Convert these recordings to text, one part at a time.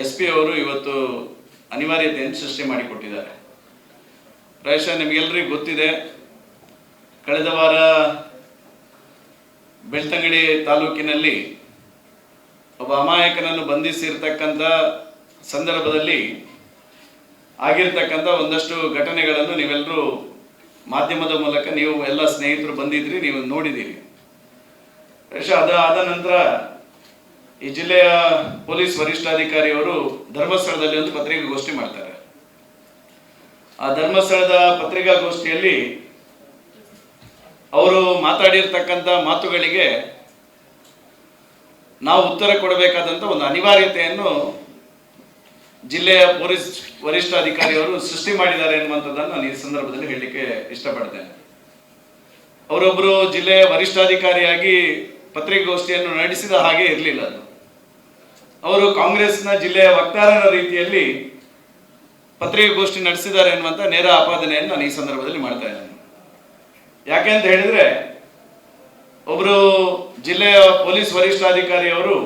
S P ಅವರು ಇವತ್ತು ಅನಿವಾರ್ಯತೆಯನ್ನು ಸೃಷ್ಟಿ ಮಾಡಿಕೊಟ್ಟಿದ್ದಾರೆ. ಪ್ರಾಯಶಃ ನಿಮಗೆಲ್ಲರಿಗೂ ಗೊತ್ತಿದೆ, ಕಳೆದ ವಾರ ಬೆಳ್ತಂಗಡಿ ತಾಲೂಕಿನಲ್ಲಿ ಒಬ್ಬ ಅಮಾಯಕನನ್ನು ಬಂಧಿಸಿರ್ತಕ್ಕಂಥ ಸಂದರ್ಭದಲ್ಲಿ ಆಗಿರ್ತಕ್ಕಂಥ ಒಂದಷ್ಟು ಘಟನೆಗಳನ್ನು ನೀವೆಲ್ಲರೂ ಮಾಧ್ಯಮದ ಮೂಲಕ ನೀವು ಎಲ್ಲ ಸ್ನೇಹಿತರು ಬಂದಿದ್ರಿ ನೀವು ನೋಡಿದ್ದೀರಿ. ಪ್ರಾಯಶಃ ಅದ ನಂತರ ಈ ಜಿಲ್ಲೆಯ ಪೊಲೀಸ್ ವರಿಷ್ಠಾಧಿಕಾರಿ ಅವರು ಧರ್ಮಸ್ಥಳದಲ್ಲಿ ಒಂದು ಪತ್ರಿಕಾಗೋಷ್ಠಿ ಮಾಡ್ತಾರೆ. ಆ ಧರ್ಮಸ್ಥಳದ ಪತ್ರಿಕಾಗೋಷ್ಠಿಯಲ್ಲಿ ಅವರು ಮಾತಾಡಿರ್ತಕ್ಕಂಥ ಮಾತುಗಳಿಗೆ ನಾವು ಉತ್ತರ ಕೊಡಬೇಕಾದಂಥ ಒಂದು ಅನಿವಾರ್ಯತೆಯನ್ನು ಜಿಲ್ಲೆಯ ಪೊಲೀಸ್ ವರಿಷ್ಠಾಧಿಕಾರಿಯವರು ಸೃಷ್ಟಿ ಮಾಡಿದ್ದಾರೆ ಎನ್ನುವಂಥದ್ದನ್ನು ನಾನು ಈ ಸಂದರ್ಭದಲ್ಲಿ ಹೇಳಲಿಕ್ಕೆ ಇಷ್ಟಪಡ್ತೇನೆ. ಅವರೊಬ್ಬರು ಜಿಲ್ಲೆಯ ವರಿಷ್ಠಾಧಿಕಾರಿಯಾಗಿ ಪತ್ರಿಕಾಗೋಷ್ಠಿಯನ್ನು ನಡೆಸಿದ ಹಾಗೆ ಇರಲಿಲ್ಲ ಅದು. ಅವರು ಕಾಂಗ್ರೆಸ್ನ ಜಿಲ್ಲೆಯ ವಕ್ತಾರನ ರೀತಿಯಲ್ಲಿ ಪತ್ರಿಕಾಗೋಷ್ಠಿ ನಡೆಸಿದ್ದಾರೆ ಎನ್ನುವಂಥ ನೇರ ಆಪಾದನೆಯನ್ನು ನಾನು ಈ ಸಂದರ್ಭದಲ್ಲಿ ಮಾಡ್ತಾ ಇದ್ದೇನೆ. ಯಾಕೆ ಅಂತ ಹೇಳಿದ್ರೆ ಒಬ್ಬರು ಜಿಲ್ಲೆಯ ಪೊಲೀಸ್ ವರಿಷ್ಠಾಧಿಕಾರಿಯವರು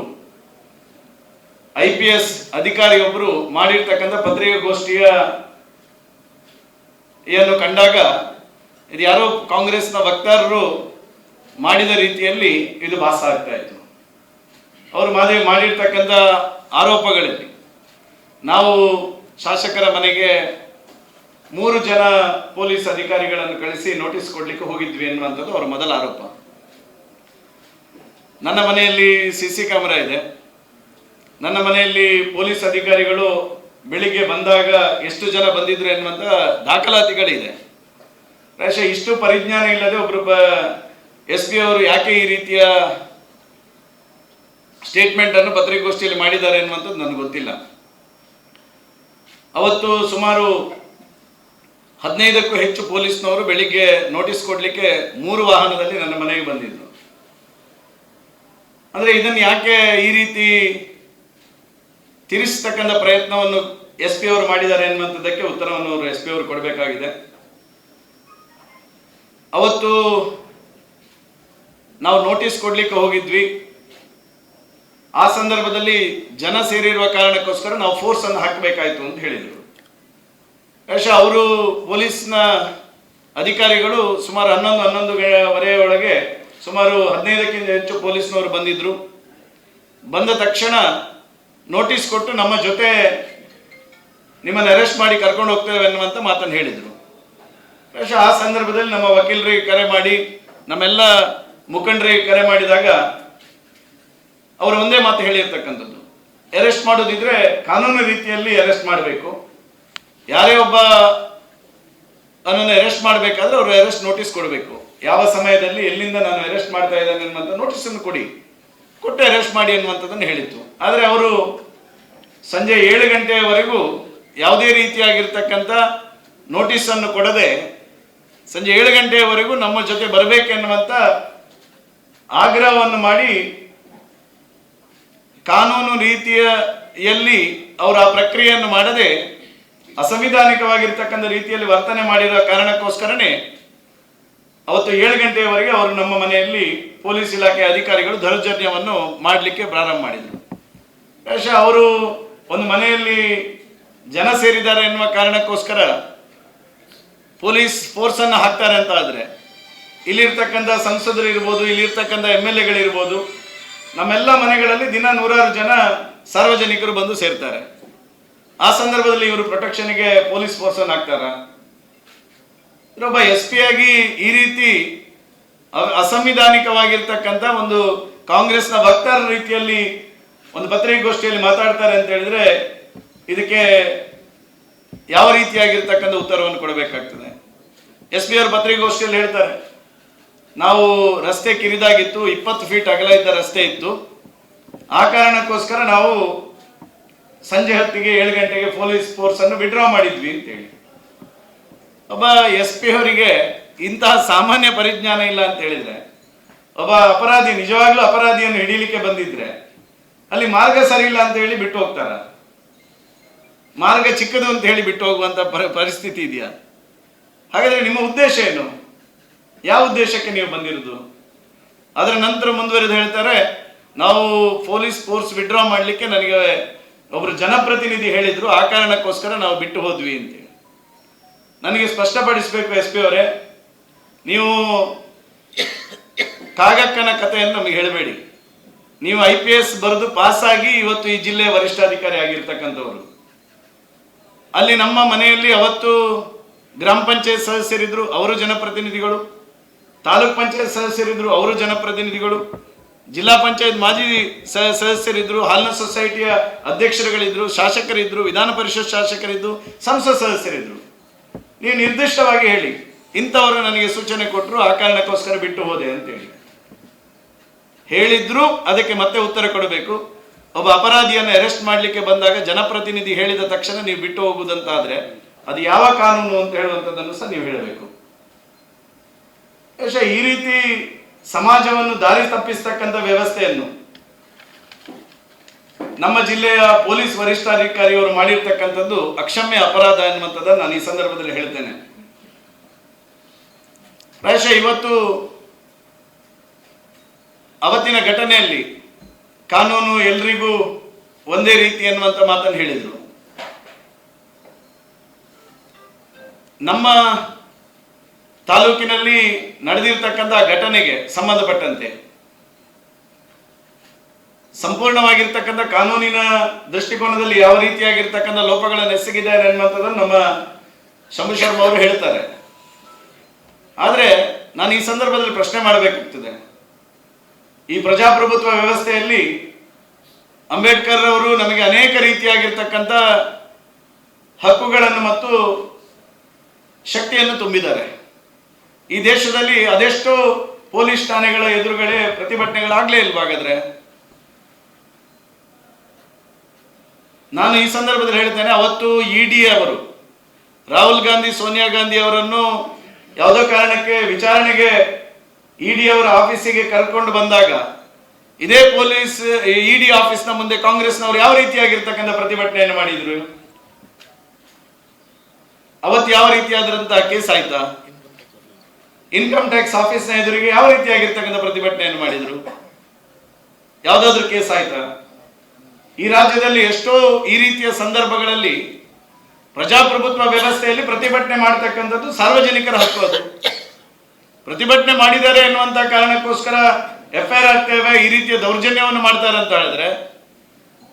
ಐ ಪಿ ಎಸ್ ಅಧಿಕಾರಿಯೊಬ್ಬರು ಮಾಡಿರ್ತಕ್ಕಂಥ ಪತ್ರಿಕಾಗೋಷ್ಠಿಯ ಏನು ಕಂಡಾಗ ಇದು ಯಾರೋ ಕಾಂಗ್ರೆಸ್ನ ವಕ್ತಾರರು ಮಾಡಿದ ರೀತಿಯಲ್ಲಿ ಇದು ಭಾಸ ಆಗ್ತಾ ಇತ್ತು. ಅವರು ಮಾದರಿ ಮಾಡಿರ್ತಕ್ಕಂಥ ಆರೋಪಗಳಲ್ಲಿ ನಾವು ಶಾಸಕರ ಮನೆಗೆ ಮೂರು ಜನ ಪೊಲೀಸ್ ಅಧಿಕಾರಿಗಳನ್ನು ಕಳಿಸಿ ನೋಟಿಸ್ ಕೊಡ್ಲಿಕ್ಕೆ ಹೋಗಿದ್ವಿ ಅನ್ನುವಂಥದ್ದು ಅವರ ಮೊದಲ ಆರೋಪ. ನನ್ನ ಮನೆಯಲ್ಲಿ ಸಿ ಸಿ ಕ್ಯಾಮರಾ ಇದೆ. ನನ್ನ ಮನೆಯಲ್ಲಿ ಪೊಲೀಸ್ ಅಧಿಕಾರಿಗಳು ಬೆಳಿಗ್ಗೆ ಬಂದಾಗ ಎಷ್ಟು ಜನ ಬಂದಿದ್ರು ಎನ್ನುವಂಥ ದಾಖಲಾತಿಗಳಿದೆ ಪ್ರಾಯಶಃ ಇಷ್ಟು ಪರಿಜ್ಞಾನ ಇಲ್ಲದೆ ಒಬ್ಬರು ಎಸ್ ಪಿ ಅವರು ಯಾಕೆ ಈ ರೀತಿಯ ಸ್ಟೇಟ್ಮೆಂಟ್ ಅನ್ನು ಪತ್ರಿಕಾಗೋಷ್ಠಿಯಲ್ಲಿ ಮಾಡಿದ್ದಾರೆ ಅನ್ನುವಂಥದ್ದು ನನಗೆ ಗೊತ್ತಿಲ್ಲ. ಅವತ್ತು ಸುಮಾರು ಹದಿನೈದಕ್ಕೂ ಹೆಚ್ಚು ಪೊಲೀಸ್ನವರು ಬೆಳಿಗ್ಗೆ ನೋಟಿಸ್ ಕೊಡಲಿಕ್ಕೆ ಮೂರು ವಾಹನದಲ್ಲಿ ನನ್ನ ಮನೆಗೆ ಬಂದಿದ್ದರು ಅಂದರೆ ಇದನ್ನು ಯಾಕೆ ಈ ರೀತಿ ತಿರಿಸ್ತಕ್ಕಂಥ ಪ್ರಯತ್ನವನ್ನು ಎಸ್ ಪಿ ಅವರು ಮಾಡಿದ್ದಾರೆ ಎನ್ನುವಂಥದ್ದಕ್ಕೆ ಉತ್ತರವನ್ನು ಅವರು ಎಸ್ ಪಿ ಅವರು ಕೊಡಬೇಕಾಗಿದೆ. ಅವತ್ತು ನಾವು ನೋಟಿಸ್ ಕೊಡ್ಲಿಕ್ಕೆ ಹೋಗಿದ್ವಿ. ಆ ಸಂದರ್ಭದಲ್ಲಿ ಜನ ಸೇರಿರುವ ಕಾರಣಕ್ಕೋಸ್ಕರ ನಾವು ಫೋರ್ಸ್ ಅನ್ನು ಹಾಕಬೇಕಾಯ್ತು ಅಂತ ಹೇಳಿದರು. ಬಹುಶಃ ಅವರು ಪೊಲೀಸ್ನ ಅಧಿಕಾರಿಗಳು ಸುಮಾರು ಹನ್ನೊಂದು ಹನ್ನೊಂದು ಒಳಗೆ ಸುಮಾರು ಹದಿನೈದಕ್ಕಿಂತ ಹೆಚ್ಚು ಪೊಲೀಸ್ನವರು ಬಂದಿದ್ರು. ಬಂದ ತಕ್ಷಣ ನೋಟಿಸ್ ಕೊಟ್ಟು ನಮ್ಮ ಜೊತೆ ನಿಮ್ಮನ್ನು ಅರೆಸ್ಟ್ ಮಾಡಿ ಕರ್ಕೊಂಡು ಹೋಗ್ತೇವೆ ಅನ್ನುವಂಥ ಮಾತನ್ನು ಹೇಳಿದರು. ಬಹುಶಃ ಆ ಸಂದರ್ಭದಲ್ಲಿ ನಮ್ಮ ವಕೀಲರಿಗೆ ಕರೆ ಮಾಡಿ, ನಮ್ಮೆಲ್ಲ ಮುಖಂಡರಿಗೆ ಕರೆ ಮಾಡಿದಾಗ ಅವರು ಒಂದೇ ಮಾತು ಹೇಳಿರ್ತಕ್ಕಂಥದ್ದು. ಅರೆಸ್ಟ್ ಮಾಡೋದಿದ್ರೆ ಕಾನೂನು ರೀತಿಯಲ್ಲಿ ಅರೆಸ್ಟ್ ಮಾಡಬೇಕು. ಯಾರೇ ಒಬ್ಬ ನನ್ನನ್ನು ಅರೆಸ್ಟ್ ಮಾಡಬೇಕಾದ್ರೆ ಅವರು ಅರೆಸ್ಟ್ ನೋಟಿಸ್ ಕೊಡಬೇಕು. ಯಾವ ಸಮಯದಲ್ಲಿ, ಎಲ್ಲಿಂದ ನಾನು ಅರೆಸ್ಟ್ ಮಾಡ್ತಾ ಇದ್ದೇನೆ ಅನ್ನುವಂಥ ನೋಟಿಸ್ ಅನ್ನು ಕೊಡಿ. ಕೊಟ್ಟು ಅರೆಸ್ಟ್ ಮಾಡಿ ಅನ್ನುವಂಥದ್ದನ್ನು ಹೇಳಿತ್ತು. ಆದರೆ ಅವರು ಸಂಜೆ ಏಳು ಗಂಟೆಯವರೆಗೂ ಯಾವುದೇ ರೀತಿಯಾಗಿರ್ತಕ್ಕಂಥ ನೋಟಿಸನ್ನು ಕೊಡದೆ ಸಂಜೆ ಏಳು ಗಂಟೆಯವರೆಗೂ ನಮ್ಮ ಜೊತೆ ಬರಬೇಕೆನ್ನುವಂಥ ಆಗ್ರಹವನ್ನು ಮಾಡಿ ಕಾನೂನು ರೀತಿಯಲ್ಲಿ ಅವರು ಆ ಪ್ರಕ್ರಿಯೆಯನ್ನು ಮಾಡದೆ ಅಸಂವಿಧಾನಿಕವಾಗಿರ್ತಕ್ಕಂಥ ರೀತಿಯಲ್ಲಿ ವರ್ತನೆ ಮಾಡಿರೋ ಕಾರಣಕ್ಕೋಸ್ಕರನೇ ಅವತ್ತು ಏಳು ಗಂಟೆಯವರೆಗೆ ಅವರು ನಮ್ಮ ಮನೆಯಲ್ಲಿ ಪೊಲೀಸ್ ಇಲಾಖೆ ಅಧಿಕಾರಿಗಳು ದೌರ್ಜನ್ಯವನ್ನು ಮಾಡಲಿಕ್ಕೆ ಪ್ರಾರಂಭ ಮಾಡಿದರು. ಬಹುಶಃ ಅವರು ಒಂದು ಮನೆಯಲ್ಲಿ ಜನ ಸೇರಿದ್ದಾರೆ ಎನ್ನುವ ಕಾರಣಕ್ಕೋಸ್ಕರ ಪೊಲೀಸ್ ಫೋರ್ಸ್ ಅನ್ನು ಹಾಕ್ತಾರೆ ಅಂತ ಆದರೆ, ಇಲ್ಲಿರ್ತಕ್ಕಂಥ ಸಂಸದರು ಇರ್ಬೋದು, ಇಲ್ಲಿರ್ತಕ್ಕಂಥ ಎಂ ಎಲ್ ಎಗಳಿರ್ಬೋದು ನಮ್ಮೆಲ್ಲ ಮನೆಗಳಲ್ಲಿ ದಿನ ನೂರಾರು ಜನ ಸಾರ್ವಜನಿಕರು ಬಂದು ಸೇರ್ತಾರೆ. ಆ ಸಂದರ್ಭದಲ್ಲಿ ಇವರು ಪ್ರೊಟೆಕ್ಷನ್ಗೆ ಪೊಲೀಸ್ ಫೋರ್ಸ್ ಅನ್ನು ಹಾಕ್ತಾರ? ಒಬ್ಬ ಎಸ್ ಪಿ ಆಗಿ ಈ ರೀತಿ ಅಸಂವಿಧಾನಿಕವಾಗಿರ್ತಕ್ಕಂಥ ಒಂದು ಕಾಂಗ್ರೆಸ್ನ ವಕ್ತಾರ ರೀತಿಯಲ್ಲಿ ಒಂದು ಪತ್ರಿಕಾಗೋಷ್ಠಿಯಲ್ಲಿ ಮಾತಾಡ್ತಾರೆ ಅಂತ ಹೇಳಿದ್ರೆ ಇದಕ್ಕೆ ಯಾವ ರೀತಿಯಾಗಿರ್ತಕ್ಕಂಥ ಉತ್ತರವನ್ನು ಕೊಡಬೇಕಾಗ್ತದೆ? ಎಸ್ ಪಿ ಅವರು ಪತ್ರಿಕಾಗೋಷ್ಠಿಯಲ್ಲಿ ಹೇಳ್ತಾರೆ. ನಾವು ರಸ್ತೆ ಕಿರಿದಾಗಿತ್ತು, ಇಪ್ಪತ್ತು ಫೀಟ್ ಅಗಲ ಇದ್ದ ರಸ್ತೆ ಇತ್ತು. ಆ ಕಾರಣಕ್ಕೋಸ್ಕರ ನಾವು ಸಂಜೆ ಹೊತ್ತಿಗೆ ಏಳು ಗಂಟೆಗೆ ಪೊಲೀಸ್ ಫೋರ್ಸ್ ಅನ್ನು ವಿಡ್ರಾ ಮಾಡಿದ್ವಿ ಅಂತೇಳಿ. ಒಬ್ಬ ಎಸ್ ಪಿ ಅವರಿಗೆ ಇಂತಹ ಸಾಮಾನ್ಯ ಪರಿಜ್ಞಾನ ಇಲ್ಲ ಅಂತ ಹೇಳಿದ್ರೆ, ಒಬ್ಬ ಅಪರಾಧಿ, ನಿಜವಾಗ್ಲೂ ಅಪರಾಧಿಯನ್ನು ಹಿಡೀಲಿಕ್ಕೆ ಬಂದಿದ್ರೆ, ಅಲ್ಲಿ ಮಾರ್ಗ ಸರಿ ಇಲ್ಲ ಅಂತ ಹೇಳಿ ಬಿಟ್ಟು ಹೋಗ್ತಾರ? ಮಾರ್ಗ ಚಿಕ್ಕದು ಅಂತ ಹೇಳಿ ಬಿಟ್ಟು ಹೋಗುವಂತ ಪರಿಸ್ಥಿತಿ ಇದೆಯಾ? ಹಾಗಾದ್ರೆ ನಿಮ್ಮ ಉದ್ದೇಶ ಏನು? ಯಾವ ಉದ್ದೇಶಕ್ಕೆ ನೀವು ಬಂದಿರೋದು? ಅದರ ನಂತರ ಮುಂದುವರೆದು ಹೇಳ್ತಾರೆ, ನಾವು ಪೊಲೀಸ್ ಫೋರ್ಸ್ ವಿಡ್ರಾ ಮಾಡಲಿಕ್ಕೆ ನನಗೆ ಒಬ್ಬರು ಜನಪ್ರತಿನಿಧಿ ಹೇಳಿದ್ರು, ಆ ಕಾರಣಕ್ಕೋಸ್ಕರ ನಾವು ಬಿಟ್ಟು ಹೋದ್ವಿ ಅಂತೇಳಿ ನನಗೆ ಸ್ಪಷ್ಟಪಡಿಸಬೇಕು ಎಸ್ ಪಿ ಅವರೇ, ನೀವು ಕಾಗಕ್ಕನ ಕಥೆಯನ್ನು ನಮಗೆ ಹೇಳಬೇಡಿ. ನೀವು ಐ ಪಿ ಎಸ್ ಬರೆದು ಪಾಸಾಗಿ ಇವತ್ತು ಈ ಜಿಲ್ಲೆಯ ವರಿಷ್ಠಾಧಿಕಾರಿ ಆಗಿರ್ತಕ್ಕಂಥವ್ರು. ಅಲ್ಲಿ ನಮ್ಮ ಮನೆಯಲ್ಲಿ ಅವತ್ತು ಗ್ರಾಮ ಪಂಚಾಯತ್ ಸದಸ್ಯರಿದ್ರು, ಅವರು ಜನಪ್ರತಿನಿಧಿಗಳು. ತಾಲೂಕ್ ಪಂಚಾಯತ್ ಸದಸ್ಯರಿದ್ದರು ಅವರು ಜನಪ್ರತಿನಿಧಿಗಳು, ಜಿಲ್ಲಾ ಪಂಚಾಯತ್ ಮಾಜಿ ಸ- ಸದಸ್ಯರಿದ್ರು ಹಾಲ್ನ ಸೊಸೈಟಿಯ ಅಧ್ಯಕ್ಷರುಗಳಿದ್ರು, ಶಾಸಕರಿದ್ರು, ವಿಧಾನ ಪರಿಷತ್ ಶಾಸಕರಿದ್ದು ಸಂಸತ್ ಸದಸ್ಯರಿದ್ರು. ನೀವು ನಿರ್ದಿಷ್ಟವಾಗಿ ಹೇಳಿ, ಇಂಥವರು ನನಗೆ ಸೂಚನೆ ಕೊಟ್ಟರು ಆ ಕಾರಣಕ್ಕೋಸ್ಕರ ಬಿಟ್ಟು ಹೋದೆ ಅಂತೇಳಿ. ಹೇಳಿದ್ರು, ಅದಕ್ಕೆ ಮತ್ತೆ ಉತ್ತರ ಕೊಡಬೇಕು. ಒಬ್ಬ ಅಪರಾಧಿಯನ್ನು ಅರೆಸ್ಟ್ ಮಾಡಲಿಕ್ಕೆ ಬಂದಾಗ ಜನಪ್ರತಿನಿಧಿ ಹೇಳಿದ ತಕ್ಷಣ ನೀವು ಬಿಟ್ಟು ಹೋಗುವುದಂತಾದ್ರೆ, ಅದು ಯಾವ ಕಾನೂನು ಅಂತ ಹೇಳುವಂಥದ್ದನ್ನು ಸಹ ನೀವು ಹೇಳಬೇಕು. ಯಶ ಈ ರೀತಿ ಸಮಾಜವನ್ನು ದಾರಿ ತಪ್ಪಿಸ್ತಕ್ಕಂಥ ವ್ಯವಸ್ಥೆಯನ್ನು ನಮ್ಮ ಜಿಲ್ಲೆಯ ಪೊಲೀಸ್ ವರಿಷ್ಠಾಧಿಕಾರಿಯವರು ಮಾಡಿರ್ತಕ್ಕಂಥದ್ದು ಅಕ್ಷಮ್ಯ ಅಪರಾಧ ಎನ್ನುವಂಥದ್ದನ್ನು ನಾನು ಈ ಸಂದರ್ಭದಲ್ಲಿ ಹೇಳ್ತೇನೆ. ಪ್ರಾಯಶಃ ಇವತ್ತು ಅವತ್ತಿನ ಘಟನೆಯಲ್ಲಿ ಕಾನೂನು ಎಲ್ರಿಗೂ ಒಂದೇ ರೀತಿ ಎನ್ನುವಂಥ ಮಾತನ್ನು ಹೇಳಿದರು. ನಮ್ಮ ತಾಲೂಕಿನಲ್ಲಿ ನಡೆದಿರ್ತಕ್ಕಂಥ ಘಟನೆಗೆ ಸಂಬಂಧಪಟ್ಟಂತೆ, ಸಂಪೂರ್ಣವಾಗಿರ್ತಕ್ಕಂಥ ಕಾನೂನಿನ ದೃಷ್ಟಿಕೋನದಲ್ಲಿ ಯಾವ ರೀತಿಯಾಗಿರ್ತಕ್ಕಂಥ ಲೋಪಗಳನ್ನು ಎಸಗಿದ್ದಾರೆ ಅನ್ನುವಂಥದ್ದನ್ನು ನಮ್ಮ ಶಂಭು ಶರ್ಮ ಅವರು ಹೇಳ್ತಾರೆ. ಆದರೆ ನಾನು ಈ ಸಂದರ್ಭದಲ್ಲಿ ಪ್ರಶ್ನೆ ಮಾಡಬೇಕಾಗ್ತದೆ. ಈ ಪ್ರಜಾಪ್ರಭುತ್ವ ವ್ಯವಸ್ಥೆಯಲ್ಲಿ ಅಂಬೇಡ್ಕರ್ ಅವರು ನಮಗೆ ಅನೇಕ ರೀತಿಯಾಗಿರ್ತಕ್ಕಂಥ ಹಕ್ಕುಗಳನ್ನು ಮತ್ತು ಶಕ್ತಿಯನ್ನು ತುಂಬಿದ್ದಾರೆ. ಈ ದೇಶದಲ್ಲಿ ಅದೆಷ್ಟು ಪೊಲೀಸ್ ಠಾಣೆಗಳ ಎದುರುಗಡೆ ಪ್ರತಿಭಟನೆಗಳಾಗಲೇ ಇಲ್ವಾ ಹಾಗಾದ್ರೆ? ನಾನು ಈ ಸಂದರ್ಭದಲ್ಲಿ ಹೇಳ್ತೇನೆ ಅವತ್ತು ಇಡಿ ಡಿ ಅವರು, ರಾಹುಲ್ ಗಾಂಧಿ, ಸೋನಿಯಾ ಗಾಂಧಿ ಅವರನ್ನು ಯಾವುದೋ ಕಾರಣಕ್ಕೆ ವಿಚಾರಣೆಗೆ ಇಡಿ ಡಿ ಅವರ ಆಫೀಸಿಗೆ ಕರ್ಕೊಂಡು ಬಂದಾಗ, ಇದೇ ಪೊಲೀಸ್ ಇಡಿ ಡಿ ಆಫೀಸ್ನ ಮುಂದೆ ಕಾಂಗ್ರೆಸ್ನವರು ಯಾವ ರೀತಿಯಾಗಿರ್ತಕ್ಕಂಥ ಪ್ರತಿಭಟನೆಯನ್ನು ಮಾಡಿದ್ರು? ಅವತ್ತು ಯಾವ ರೀತಿಯಾದಂತಹ ಕೇಸ್ ಆಯ್ತಾ? ಇನ್ಕಮ್ ಟ್ಯಾಕ್ಸ್ ಆಫೀಸ್ನ ಎದುರಿಗೆ ಯಾವ ರೀತಿಯಾಗಿರ್ತಕ್ಕಂಥ ಪ್ರತಿಭಟನೆಯನ್ನು ಮಾಡಿದ್ರು? ಯಾವುದಾದ್ರೂ ಕೇಸ್ ಆಯ್ತಾ? ಈ ರಾಜ್ಯದಲ್ಲಿ ಎಷ್ಟೋ ಈ ರೀತಿಯ ಸಂದರ್ಭಗಳಲ್ಲಿ ಪ್ರಜಾಪ್ರಭುತ್ವ ವ್ಯವಸ್ಥೆಯಲ್ಲಿ ಪ್ರತಿಭಟನೆ ಮಾಡತಕ್ಕಂಥದ್ದು ಸಾರ್ವಜನಿಕರ ಹಕ್ಕು ಅದು. ಪ್ರತಿಭಟನೆ ಮಾಡಿದ್ದಾರೆ ಎನ್ನುವಂತ ಕಾರಣಕ್ಕೋಸ್ಕರ ಎಫ್ ಐ ಆರ್ ಆಗ್ತೇವೆ, ಈ ರೀತಿಯ ದೌರ್ಜನ್ಯವನ್ನು ಮಾಡ್ತಾರೆ ಅಂತ ಹೇಳಿದ್ರೆ,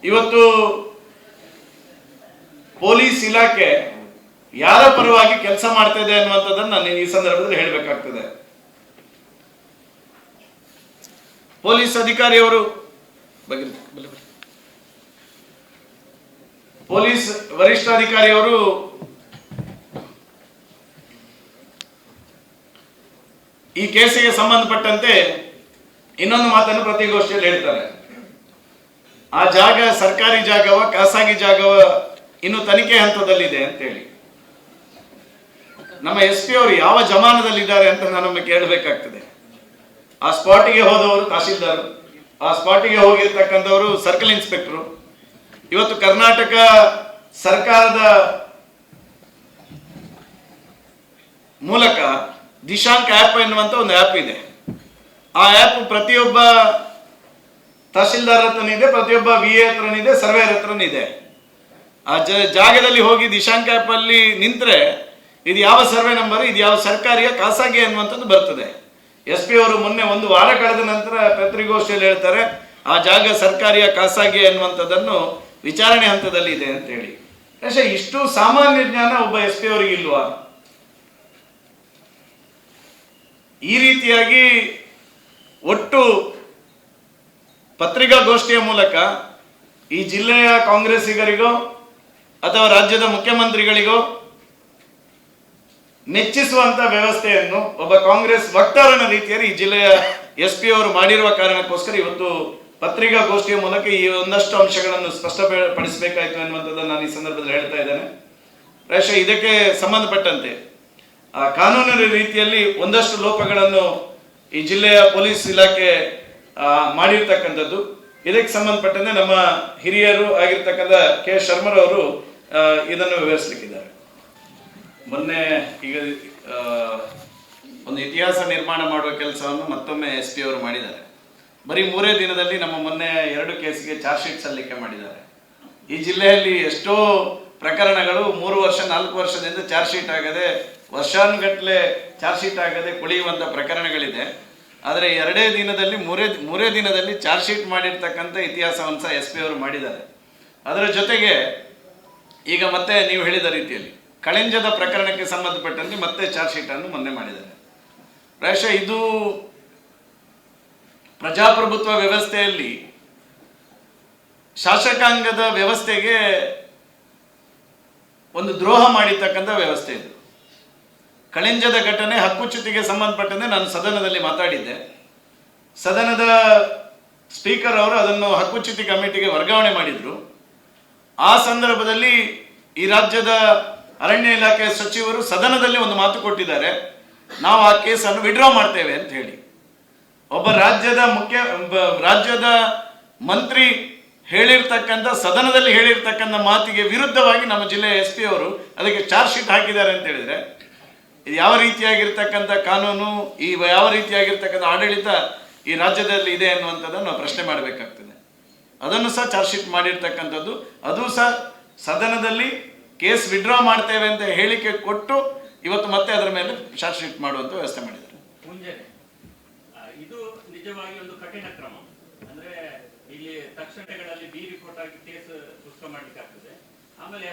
ಇವತ್ತು ಪೊಲೀಸ್ ಇಲಾಖೆ ಯಾರ ಪರವಾಗಿ ಕೆಲಸ ಮಾಡ್ತಾ ಇದೆ ಅನ್ನುವಂಥದ್ದನ್ನು ನಾನು ಈ ಸಂದರ್ಭದಲ್ಲಿ ಹೇಳಬೇಕಾಗ್ತದೆ. ಪೊಲೀಸ್ ಅಧಿಕಾರಿಯವರು. ಪೊಲೀಸ್ ವರಿಷ್ಠಾಧಿಕಾರಿಯವರು ಈ ಕೇಸಿಗೆ ಸಂಬಂಧಪಟ್ಟಂತೆ ಇನ್ನೊಂದು ಮಾತನ್ನು ಪ್ರತಿಗೋಷ್ಠಿಯಲ್ಲಿ ಹೇಳ್ತಾರೆ. ಆ ಜಾಗ ಸರ್ಕಾರಿ ಜಾಗವ, ಖಾಸಗಿ ಜಾಗವ ಇನ್ನು ತನಿಖೆ ಹಂತದಲ್ಲಿದೆ ಅಂತೇಳಿ. ನಮ್ಮ ಎಸ್ ಪಿ ಅವರು ಯಾವ ಜಮಾನದಲ್ಲಿದ್ದಾರೆ ಅಂತ ನಾನೊಮ್ಮೆ ಕೇಳಬೇಕಾಗ್ತದೆ. ಆ ಸ್ಪಾಟಿಗೆ ಹೋದವರು ತಹಸೀಲ್ದಾರ್ ಆ ಸ್ಪಾಟಿಗೆ ಹೋಗಿರ್ತಕ್ಕಂಥವರು ಸರ್ಕಲ್ ಇನ್ಸ್ಪೆಕ್ಟರ್ ಇವತ್ತು ಕರ್ನಾಟಕ ಸರ್ಕಾರದ ಮೂಲಕ ದಿಶಾಂಕ್ ಆ್ಯಪ್ ಎನ್ನುವಂತ ಒಂದು ಆ್ಯಪ್ ಇದೆ. ಆ ಆ್ಯಪ್ ಪ್ರತಿಯೊಬ್ಬ ತಹಶೀಲ್ದಾರ್ ಇದೆ, ಪ್ರತಿಯೊಬ್ಬ ವಿ ಎ ಹತ್ರನಿದೆ ಸರ್ವೇರ್ ಇದೆ. ಆ ಜಾಗದಲ್ಲಿ ಹೋಗಿ ದಿಶಾಂಕ್ ಆ್ಯಪ್ ಅಲ್ಲಿ ನಿಂತ್ರೆ ಇದು ಯಾವ ಸರ್ವೆ ನಂಬರ್? ಇದು ಯಾವ ಸರ್ಕಾರಿಯ ಖಾಸಗಿ ಅನ್ನುವಂಥದ್ದು ಬರ್ತದೆ. ಎಸ್ ಪಿ ಅವರು ಮೊನ್ನೆ ಒಂದು ವಾರ ಕಳೆದ ನಂತರ ಪತ್ರಿಕೋಷ್ಠಿಯಲ್ಲಿ ಹೇಳ್ತಾರೆ, ಆ ಜಾಗ ಸರ್ಕಾರಿಯ ಖಾಸಗಿ ಅನ್ನುವಂಥದ್ದನ್ನು ವಿಚಾರಣೆ ಹಂತದಲ್ಲಿ ಇದೆ ಅಂತ ಹೇಳಿ. ಅಷ್ಟೇ ಇಷ್ಟು ಸಾಮಾನ್ಯ ಜ್ಞಾನ ಒಬ್ಬ ಎಸ್ ಪಿ ಅವರಿಗೆ ಇಲ್ವಾ? ಈ ರೀತಿಯಾಗಿ ಒಟ್ಟು ಪತ್ರಿಕಾಗೋಷ್ಠಿಯ ಮೂಲಕ ಈ ಜಿಲ್ಲೆಯ ಕಾಂಗ್ರೆಸ್ಸಿಗರಿಗೋ ಅಥವಾ ರಾಜ್ಯದ ಮುಖ್ಯಮಂತ್ರಿಗಳಿಗೋ ಮೆಚ್ಚಿಸುವಂತ ವ್ಯವಸ್ಥೆಯನ್ನು ಒಬ್ಬ ಕಾಂಗ್ರೆಸ್ ವಕ್ತಾರನ ರೀತಿಯಲ್ಲಿ ಈ ಜಿಲ್ಲೆಯ ಎಸ್ ಪಿ ಅವರು ಮಾಡಿರುವ ಕಾರಣಕ್ಕೋಸ್ಕರ ಇವತ್ತು ಪತ್ರಿಕಾಗೋಷ್ಠಿಯ ಮೂಲಕ ಈ ಒಂದಷ್ಟು ಅಂಶಗಳನ್ನು ಸ್ಪಷ್ಟಪಡಿಸಬೇಕಾಯಿತು ಎನ್ನುವಂಥದ್ದನ್ನು ನಾನು ಈ ಸಂದರ್ಭದಲ್ಲಿ ಹೇಳ್ತಾ ಇದ್ದೇನೆ. ಪ್ರಾಯಶಃ ಇದಕ್ಕೆ ಸಂಬಂಧಪಟ್ಟಂತೆ, ಆ, ಕಾನೂನಿನ ರೀತಿಯಲ್ಲಿ ಒಂದಷ್ಟು ಲೋಪಗಳನ್ನು ಈ ಜಿಲ್ಲೆಯ ಪೊಲೀಸ್ ಇಲಾಖೆ ಮಾಡಿರ್ತಕ್ಕಂಥದ್ದು. ಇದಕ್ಕೆ ಸಂಬಂಧಪಟ್ಟಂತೆ ನಮ್ಮ ಹಿರಿಯರು ಆಗಿರ್ತಕ್ಕಂಥ ಕೆ. ಶರ್ಮರವರು ಇದನ್ನು ವಿವರಿಸಲಿಕ್ಕಿದ್ದಾರೆ. ಮೊನ್ನೆ ಈಗ ಒಂದು ಇತಿಹಾಸ ನಿರ್ಮಾಣ ಮಾಡುವ ಕೆಲಸವನ್ನು ಮತ್ತೊಮ್ಮೆ ಎಸ್ ಪಿ ಅವರು ಮಾಡಿದ್ದಾರೆ. ಬರೀ ಮೂರೇ ದಿನದಲ್ಲಿ ನಮ್ಮ ಮೊನ್ನೆ ಎರಡು ಕೇಸಿಗೆ ಚಾರ್ಜ್ ಶೀಟ್ ಸಲ್ಲಿಕೆ ಮಾಡಿದ್ದಾರೆ. ಈ ಜಿಲ್ಲೆಯಲ್ಲಿ ಎಷ್ಟೋ ಪ್ರಕರಣಗಳು ಮೂರು ವರ್ಷ, ನಾಲ್ಕು ವರ್ಷದಿಂದ ಚಾರ್ಜ್ ಶೀಟ್ ಆಗದೆ ವರ್ಷಾನುಗಟ್ಟಲೆ ಚಾರ್ಜ್ ಶೀಟ್ ಆಗದೆ ಕುಳಿಯುವಂಥ ಪ್ರಕರಣಗಳಿದೆ. ಆದರೆ ಎರಡೇ ದಿನದಲ್ಲಿ ಮೂರೇ ಮೂರೇ ದಿನದಲ್ಲಿ ಚಾರ್ಜ್ ಶೀಟ್ ಮಾಡಿರ್ತಕ್ಕಂಥ ಇತಿಹಾಸವನ್ನು ಸಹ ಎಸ್ ಪಿ ಅವರು ಮಾಡಿದ್ದಾರೆ. ಅದರ ಜೊತೆಗೆ ಈಗ ಮತ್ತೆ ನೀವು ಹೇಳಿದ ರೀತಿಯಲ್ಲಿ ಕಳೆಂಜದ ಪ್ರಕರಣಕ್ಕೆ ಸಂಬಂಧಪಟ್ಟಂತೆ ಮತ್ತೆ ಚಾರ್ಜ್ ಶೀಟ್ ಅನ್ನು ಮೊನ್ನೆ ಮಾಡಿದ್ದಾರೆ. ಪ್ರಾಯಶಃ ಇದು ಪ್ರಜಾಪ್ರಭುತ್ವ ವ್ಯವಸ್ಥೆಯಲ್ಲಿ ಶಾಸಕಾಂಗದ ವ್ಯವಸ್ಥೆಗೆ ಒಂದು ದ್ರೋಹ ಮಾಡಿರ್ತಕ್ಕಂಥ ವ್ಯವಸ್ಥೆ ಇದು. ಕಳೆಂಜದ ಘಟನೆ ಹಕ್ಕುಚ್ಯುತಿಗೆ ಸಂಬಂಧಪಟ್ಟಂತೆ ನಾನು ಸದನದಲ್ಲಿ ಮಾತಾಡಿದ್ದೆ. ಸದನದ ಸ್ಪೀಕರ್ ಅವರು ಅದನ್ನು ಹಕ್ಕುಚ್ಯುತಿ ಕಮಿಟಿಗೆ ವರ್ಗಾವಣೆ ಮಾಡಿದ್ರು. ಆ ಸಂದರ್ಭದಲ್ಲಿ ಈ ರಾಜ್ಯದ ಅರಣ್ಯ ಇಲಾಖೆ ಸಚಿವರು ಸದನದಲ್ಲಿ ಒಂದು ಮಾತು ಕೊಟ್ಟಿದ್ದಾರೆ. ನಾವು ಆ ಕೇಸನ್ನು ವಿಡ್ರಾ ಮಾಡ್ತೇವೆ ಅಂತ ಹೇಳಿ. ಒಬ್ಬ ರಾಜ್ಯದ ಮುಖ್ಯ ರಾಜ್ಯದ ಮಂತ್ರಿ ಹೇಳಿರ್ತಕ್ಕಂಥ, ಸದನದಲ್ಲಿ ಹೇಳಿರ್ತಕ್ಕಂಥ ಮಾತಿಗೆ ವಿರುದ್ಧವಾಗಿ ನಮ್ಮ ಜಿಲ್ಲೆಯ ಎಸ್ ಪಿ ಅವರು ಅದಕ್ಕೆ ಚಾರ್ಜ್ ಶೀಟ್ ಹಾಕಿದ್ದಾರೆ ಅಂತ ಹೇಳಿದ್ರೆ, ಇದು ಯಾವ ರೀತಿಯಾಗಿರ್ತಕ್ಕಂಥ ಕಾನೂನು, ಈ ಯಾವ ರೀತಿಯಾಗಿರ್ತಕ್ಕಂಥ ಆಡಳಿತ ಈ ರಾಜ್ಯದಲ್ಲಿ ಇದೆ ಅನ್ನುವಂಥದ್ದನ್ನು ನಾವು ಪ್ರಶ್ನೆ ಮಾಡಬೇಕಾಗ್ತದೆ. ಅದನ್ನು ಸಹ ಚಾರ್ಜ್ ಶೀಟ್ ಮಾಡಿರ್ತಕ್ಕಂಥದ್ದು. ಅದು ಸಹ ಸದನದಲ್ಲಿ ಕೇಸ್ ವಿಡ್ರಾ ಮಾಡ್ತೇವೆ ಅಂತ ಹೇಳಿಕೆ ಕೊಟ್ಟು ಇವತ್ತು ಮತ್ತೆ ಅದರ ಮೇಲೆ ಚಾರ್ಜ್ ಶೀಟ್ ಮಾಡುವಂತ ವ್ಯವಸ್ಥೆ ಮಾಡಿದ್ದಾರೆ. ಇದು ನಿಜವಾಗಿ ಒಂದು ಕಠಿಣ ಕ್ರಮ. ಅಂದ್ರೆ ಇಲ್ಲಿ ತಕ್ಷಣಗಳಲ್ಲಿ ಬಿ ಕೊಟ್ಟಾಗಿ ಕೇಸ್ ಪುಸ್ತಕ ಮಾಡ್ಲಿಕ್ಕೆ ಆಗ್ತದೆ ಆಮೇಲೆ